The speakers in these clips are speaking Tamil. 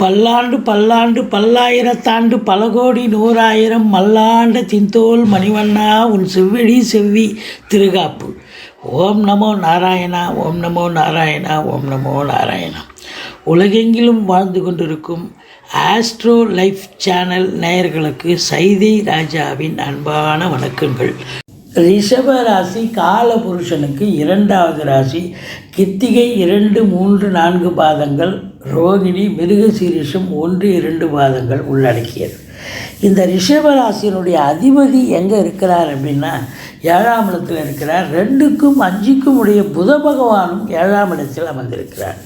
பல்லாண்டு பல்லாண்டு பல்லாயிரத்தாண்டு பல கோடி நூறாயிரம் மல்லாண்ட தின்தோல் மணிவண்ணா உன் செவ்விழி செவ்வி திருகாப்பு. ஓம் நமோ நாராயணா ஓம் நமோ நாராயணா ஓம் நமோ நாராயணா. உலகெங்கிலும் வாழ்ந்து கொண்டிருக்கும் ஆஸ்ட்ரோ லைஃப் சேனல் நேயர்களுக்கு சைதை ராஜாவின் அன்பான வணக்கங்கள். ரிஷப ராசி காலபுருஷனுக்கு இரண்டாவது ராசி. கித்திகை இரண்டு மூன்று நான்கு பாதங்கள். ரோகிணி மிருகசீரிஷம் ஒன்று இரண்டு மாதங்கள் உள்ளடக்கியது. இந்த ரிஷபராசியினுடைய அதிபதி எங்கே இருக்கிறார் அப்படின்னா ஏழாம் இடத்தில் இருக்கிறார். ரெண்டுக்கும் அஞ்சுக்கும் உடைய புத பகவானும் ஏழாம் இடத்தில் அமர்ந்திருக்கிறார்.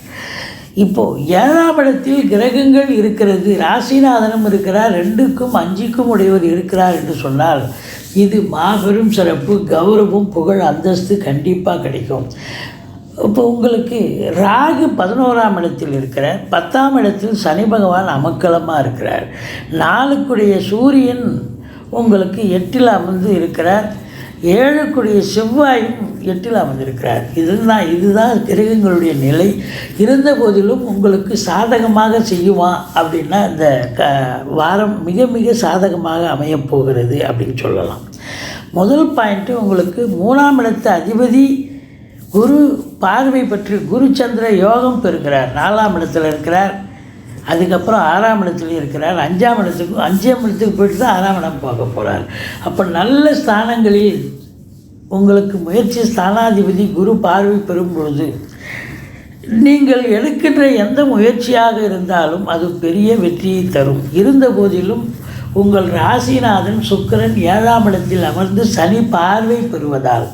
இப்போது ஏழாம் இடத்தில் கிரகங்கள் இருக்கிறது ராசிநாதனும் இருக்கிறார் ரெண்டுக்கும் அஞ்சுக்கும் உடையவர் இருக்கிறார் என்று சொன்னால் இது மாபெரும் சிறப்பு கௌரவம் புகழ் அந்தஸ்து கண்டிப்பாக கிடைக்கும். இப்போ உங்களுக்கு ராகு பதினோராம் இடத்தில் இருக்கிறார் பத்தாம் இடத்தில் சனி பகவான் அமக்கலமாக இருக்கிறார். நாளுக்குடைய சூரியன் உங்களுக்கு எட்டில் அமர்ந்து இருக்கிறார். ஏழுக்குடைய செவ்வாயும் எட்டில் அமர்ந்திருக்கிறார். இதுதான் இதுதான் கிரகங்களுடைய நிலை. இருந்த போதிலும் உங்களுக்கு சாதகமாக செய்யுமா அப்படின்னா இந்த க வாரம் மிக மிக சாதகமாக அமையப் போகிறது அப்படின்னு சொல்லலாம். முதல் பாயிண்ட்டு உங்களுக்கு மூணாம் இடத்து அதிபதி குரு பார்வை பற்றி குரு சந்திர யோகம் பெறுகிறார். நாலாம் இடத்துல இருக்கிறார். அதுக்கப்புறம் ஆறாம் இடத்துல இருக்கிறார். அஞ்சாம் இடத்துக்கு அஞ்சாம் இடத்துக்கு போயிட்டு தான் ஆறாம் இடம் பார்க்க போகிறார் அப்போ நல்ல ஸ்தானங்களில் உங்களுக்கு முயற்சி ஸ்தானாதிபதி குரு பார்வை பெறும் பொழுது நீங்கள் எடுக்கின்ற எந்த முயற்சியாக இருந்தாலும் அது பெரிய வெற்றியை தரும். இருந்த போதிலும் உங்கள் ராசிநாதன் சுக்கிரன் ஏழாம் இடத்தில் அமர்ந்து சனி பார்வை பெறுவதால்.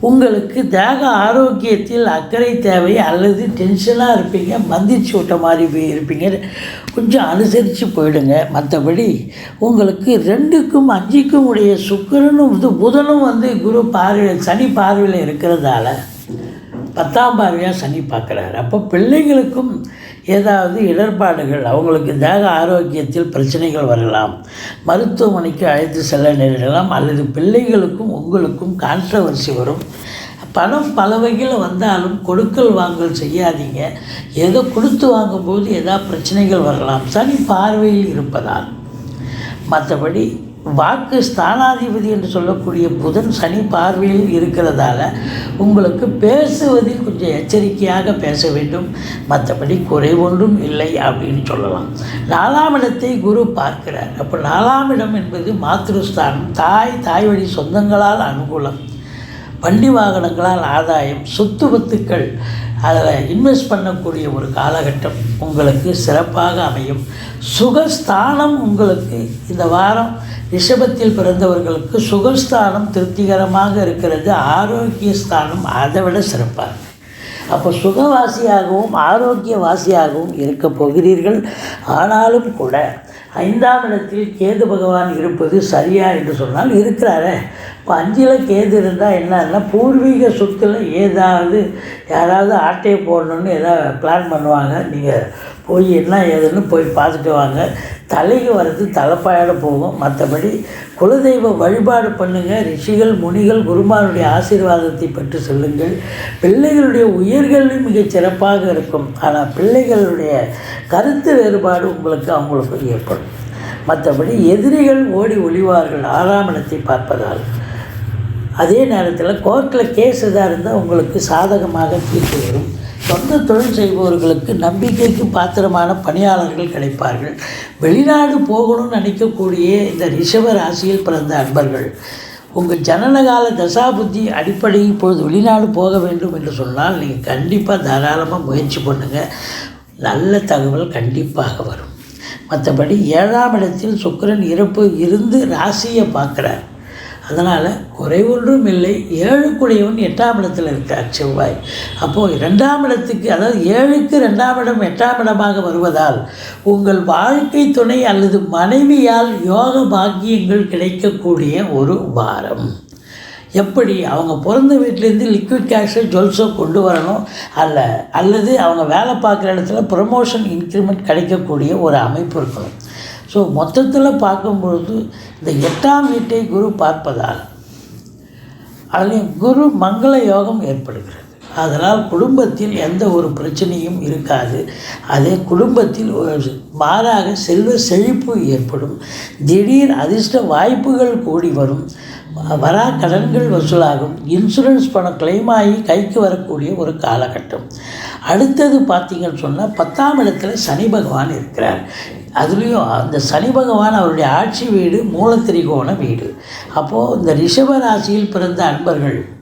உங்களுக்கு தேக ஆரோக்கியத்தில் அக்கறை தேவை அல்லது டென்ஷனாக இருப்பீங்க மந்திச்சு விட்ட மாதிரி போய் இருப்பீங்க. கொஞ்சம் அனுசரித்து போயிடுங்க. மற்றபடி உங்களுக்கு ரெண்டுக்கும் அஞ்சுக்கும் உடைய சுக்கரனும் இது புதனும் வந்து குரு பார்வையில் சனி பார்வையில் இருக்கிறதால பத்தாம் பார்வையாக சனி பார்க்குறாரு. அப்போ பிள்ளைங்களுக்கும் ஏதாவது இடர்பாடுகள் அவங்களுக்கு தேக ஆரோக்கியத்தில் பிரச்சனைகள் வரலாம். மருத்துவமனைக்கு அழைத்து செல்ல நேரிடலாம். அல்லது பிள்ளைகளுக்கும் உங்களுக்கும் கான்ட்ரவர்சி வரும். பணம் பல வகையில் வந்தாலும் கொடுக்கல் வாங்கல் செய்யாதீங்க. ஏதோ கொடுத்து வாங்கும்போது ஏதாவது பிரச்சனைகள் வரலாம். சனி பார்வையில் இருப்பதால். மற்றபடி வாக்கு ஸ்தானாதிபதி என்று சொல்லக்கூடிய புதன் சனி பார்வையில் இருக்கிறதால உங்களுக்கு பேசுவதில் கொஞ்சம் எச்சரிக்கையாக பேச வேண்டும். மற்றபடி குறை ஒன்றும் இல்லை அப்படின்னு சொல்லலாம். நாலாம் இடத்தை குரு பார்க்கிறார். அப்போ நாலாம் இடம் என்பது மாத்திருஸ்தானம் தாய் தாய் வழி சொந்தங்களால் அனுகூலம். வண்டி வாகனங்களால் ஆதாயம் சொத்து பத்துக்கள் அதில் இன்வெஸ்ட் பண்ணக்கூடிய ஒரு காலகட்டம் உங்களுக்கு சிறப்பாக அமையும். சுகஸ்தானம் உங்களுக்கு இந்த வாரம் ரிஷபத்தில் பிறந்தவர்களுக்கு சுகஸ்தானம் திருப்திகரமாக இருக்கிறது. ஆரோக்கிய ஸ்தானம் அதை விட சிறப்பாக. அப்போ சுகவாசியாகவும் ஆரோக்கியவாசியாகவும் இருக்க போகிறீர்கள். ஆனாலும் கூட ஐந்தாம் இடத்தில் கேது பகவான் இருப்பது சரியா என்று சொன்னால் இருக்கிறாரே. இப்போ அஞ்சில் கேது இருந்தால் என்னன்னா பூர்வீக சொத்தில் ஏதாவது யாராவது ஆட்டையை போடணுன்னு ஏதாவது பிளான் பண்ணுவாங்க. நீங்கள் போய் என்ன ஏதுன்னு போய் பார்த்துட்டு வாங்க. தலைக்கு வர்றது தலைப்பாயோட போகும். மற்றபடி குலதெய்வ வழிபாடு பண்ணுங்கள் ரிஷிகள் முனிகள் குருமாருடைய ஆசீர்வாதத்தை பற்றி சொல்லுங்கள். பிள்ளைகளுடைய உயர்கல்வி மிகச் சிறப்பாக இருக்கும். ஆனால் பிள்ளைகளுடைய கருத்து வேறுபாடு உங்களுக்கு அவங்களுக்கு ஏற்படும். மற்றபடி எதிரிகள் ஓடி ஒளிவார்கள் ஆறாம் இடத்தை பார்ப்பதால். அதே நேரத்தில் கோர்ட்டில் கேஸ் எதாக இருந்தால் உங்களுக்கு சாதகமாக தீர்த்து வரும். சொந்த தொழில் செய்பவர்களுக்கு நம்பிக்கைக்கு பாத்திரமான பணியாளர்கள் கிடைப்பார்கள். வெளிநாடு போகணும்னு நினைக்கக்கூடிய இந்த ரிஷப ராசியில் பிறந்த அன்பர்கள் உங்கள் ஜனனகால தசாபுத்தி அடிப்படையில் இப்பொழுது வெளிநாடு போக வேண்டும் என்று சொன்னால் நீங்கள் கண்டிப்பாக தாராளமாக முயற்சி பண்ணுங்கள் நல்ல தகவல் கண்டிப்பாக வரும். மற்றபடி ஏழாம் இடத்தில் சுக்கரன் இறப்பு இருந்து ராசியை பார்க்குறார். அதனால் குறை ஒன்றும் இல்லை ஏழுக்குடையவன் எட்டாம் இடத்தில் இருக்கார் செவ்வாய். அப்போது ரெண்டாம் இடத்துக்கு அதாவது ஏழுக்கு ரெண்டாம் இடம் எட்டாம் இடமாக வருவதால் உங்கள் வாழ்க்கை துணை அல்லது மனைவியால் யோக பாக்கியங்கள் கிடைக்கக்கூடிய ஒரு வாரம். எப்படி அவங்க பிறந்த வீட்டிலேருந்து லிக்விட் கேஷோ ஜுவல்ஸோ கொண்டு வரணும் அல்ல அல்லது அவங்க வேலை பார்க்குற இடத்துல ப்ரொமோஷன் இன்க்ரிமெண்ட் கிடைக்கக்கூடிய ஒரு அமைப்பு இருக்கணும். ஸோ மொத்தத்தில் பார்க்கும்பொழுது இந்த எட்டாம் வீட்டை குரு பார்ப்பதால் அதில் குரு மங்கள யோகம் ஏற்படுகிறது. அதனால் குடும்பத்தில் எந்த ஒரு பிரச்சனையும் இருக்காது. அதே குடும்பத்தில் ஒரு மாறாக செல்வ செழிப்பு ஏற்படும். திடீர் அதிர்ஷ்ட வாய்ப்புகள் கூடி வரும். வரா கடன்கள் வசூலாகும். இன்சூரன்ஸ் பணம் கிளைம் ஆகி கைக்கு வரக்கூடிய ஒரு காலகட்டம். அடுத்தது பார்த்தீங்கன்னு சொன்னால் பத்தாம் இடத்துல சனி பகவான் இருக்கிறார். அதுலேயும் அந்த சனி பகவான் அவருடைய ஆட்சி வீடு மூலத்திரிகோண வீடு. அப்போது இந்த ரிஷப ராசியில் பிறந்த அன்பர்கள்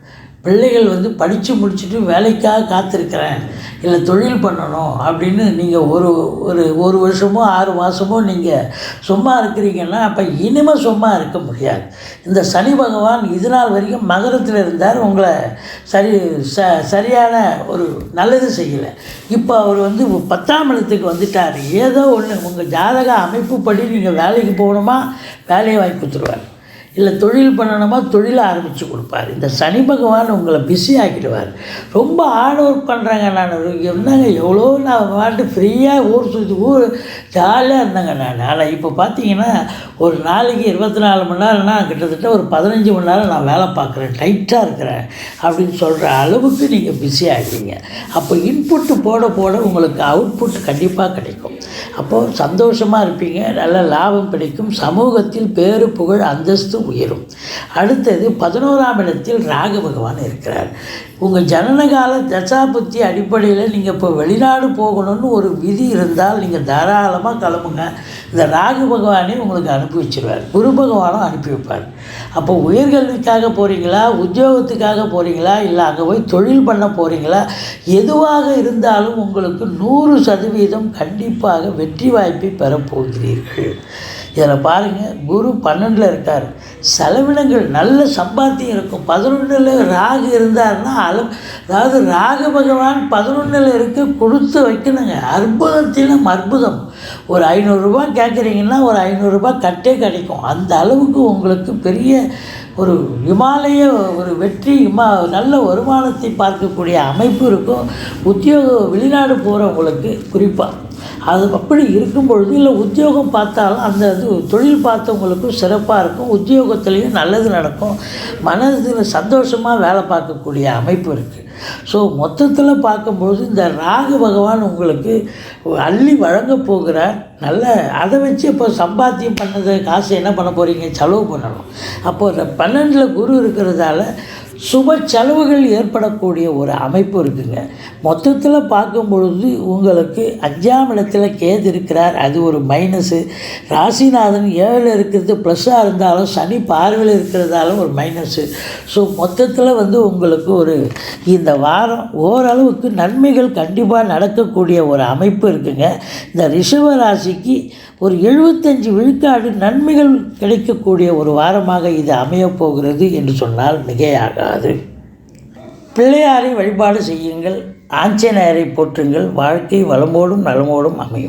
பிள்ளைகள் வந்து படித்து முடிச்சுட்டு வேலைக்காக காத்திருக்கிறேன். இல்லை தொழில் பண்ணணும் அப்படின்னு நீங்கள் ஒரு ஒரு ஒரு வருஷமோ ஆறு மாதமோ நீங்கள் சும்மா இருக்கிறீங்கன்னா அப்போ இனிமேல் சும்மா இருக்க முடியாது. இந்த சனி பகவான் இது நாள் வரைக்கும் மகரத்தில் இருந்தார். உங்களை சரி ச சரியான ஒரு நல்லது செய்யலை. இப்போ அவர் வந்து பத்தாம் இடத்துக்கு வந்துட்டார். ஏதோ ஒன்று உங்கள் ஜாதக அமைப்புப்படி நீங்கள் வேலைக்கு போகணுமா? வேலையை வாங்கி கொடுத்துருவார். இல்லை தொழில் பண்ணணுமா தொழிலை ஆரம்பித்து கொடுப்பார். இந்த சனி பகவான் உங்களை பிஸி ஆக்கிடுவார். ரொம்ப ஹார்ட் ஒர்க் பண்ணுறாங்க நான். என்னங்க எவ்வளோ நான் பாட்டு ஃப்ரீயாக ஊர் சுற்றி ஊர் ஜாலியாக இருந்தேங்க நான். ஆனால் இப்போ பார்த்தீங்கன்னா ஒரு நாளைக்கு இருபத்தி நாலு மணி நேரம்னா கிட்டத்தட்ட ஒரு பதினஞ்சு மணி நேரம் நான் வேலை பார்க்குறேன். டைட்டாக இருக்கிறேன் அப்படின்னு சொல்கிற அளவுக்கு நீங்கள் பிஸி ஆகிட்டீங்க. அப்போ இன்புட்டு போட போட உங்களுக்கு அவுட்புட் கண்டிப்பாக கிடைக்கும். அப்போது சந்தோஷமாக இருப்பீங்க நல்ல லாபம் கிடைக்கும் சமூகத்தில் பேரு புகழ் அந்தஸ்து உயரும். அடுத்தது பதினோராம் இடத்தில் ராக பகவான் இருக்கிறார். உங்கள் ஜனனகால தசாபுத்தி அடிப்படையில் நீங்கள் இப்போ வெளிநாடு போகணும்னு ஒரு விதி இருந்தால் நீங்கள் தாராளமாக கிளம்புங்க. இந்த ராகு பகவானே உங்களுக்கு அனுப்பி வச்சிருவார். குரு பகவானும் அனுப்பி வைப்பார். அப்போ உயர்கல்விக்காக போகிறீங்களா உத்தியோகத்துக்காக போகிறீங்களா இல்லை அங்கே போய் தொழில் பண்ண போகிறீங்களா எதுவாக இருந்தாலும் உங்களுக்கு நூறு சதவீதம் கண்டிப்பாக வெற்றி வாய்ப்பை பெறப்போகிறீர்கள் இதில் பாருங்கள் குரு பன்னெண்டில் இருக்கார். செலவினங்கள் நல்ல சம்பாத்தியம் இருக்கும். பதினொன்றில் ராகு இருந்தாருன்னா அளவு அதாவது ராகு பகவான் பதினொன்றில் இருக்க கொடுத்து வைக்கணுங்க. அற்புதத்திலும் அற்புதம். ஒரு ஐநூறுரூபா கேட்குறீங்கன்னா ஒரு ஐநூறுரூபா கட்டே கிடைக்கும். அந்த அளவுக்கு உங்களுக்கு பெரிய ஒரு இமாலய ஒரு வெற்றி இமா நல்ல வருமானத்தை பார்க்கக்கூடிய அமைப்பு இருக்கும். உத்தியோக வெளிநாடு போகிறவங்களுக்கு குறிப்பாக அது அப்படி இருக்கும் பொழுது இல்லை உத்தியோகம் பார்த்தாலும் அந்த இது தொழில் பார்த்தவங்களுக்கும் சிறப்பாக இருக்கும். உத்தியோகத்துலேயும் நல்லது நடக்கும். மனதில் சந்தோஷமாக வேலை பார்க்கக்கூடிய அமைப்பு இருக்குது ஸோ மொத்தத்தில் பார்க்கும்பொழுது இந்த ராகு பகவான் உங்களுக்கு அள்ளி வழங்க போகிறார். நல்ல அதை வச்சு இப்போ சம்பாத்தியம் பண்ணது காசு என்ன பண்ண போகிறீங்க செலவு பண்ணணும். அப்போ இந்த பன்னெண்டில் குரு இருக்கிறதால சுப செலவுகள் ஏற்படக்கூடிய ஒரு அமைப்பு இருக்குங்க. மொத்தத்தில் பார்க்கும் பொழுது உங்களுக்கு அஞ்சாம் இடத்துல கேது இருக்கிறார். அது ஒரு மைனஸு ராசிநாதன் ஏழில் இருக்கிறது ப்ளஸ்ஸாக இருந்தாலும் சனி பார்வையில் இருக்கிறதாலும் ஒரு மைனஸு ஸோ மொத்தத்தில் வந்து உங்களுக்கு ஒரு இந்த வாரம் ஓரளவுக்கு நன்மைகள் கண்டிப்பாக நடக்கக்கூடிய ஒரு அமைப்பு இருக்குங்க. இந்த ரிஷப ராசிக்கு ஒரு எழுபத்தஞ்சு விழுக்காடு நன்மைகள் கிடைக்கக்கூடிய ஒரு வாரமாக இது அமையப்போகிறது என்று சொன்னால் மிகையாகாது. பிள்ளையாரை வழிபாடு செய்யுங்கள் ஆஞ்சநேயரை போற்றுங்கள் வாழ்க்கை வளமோடும் நலமோடும் அமையும்.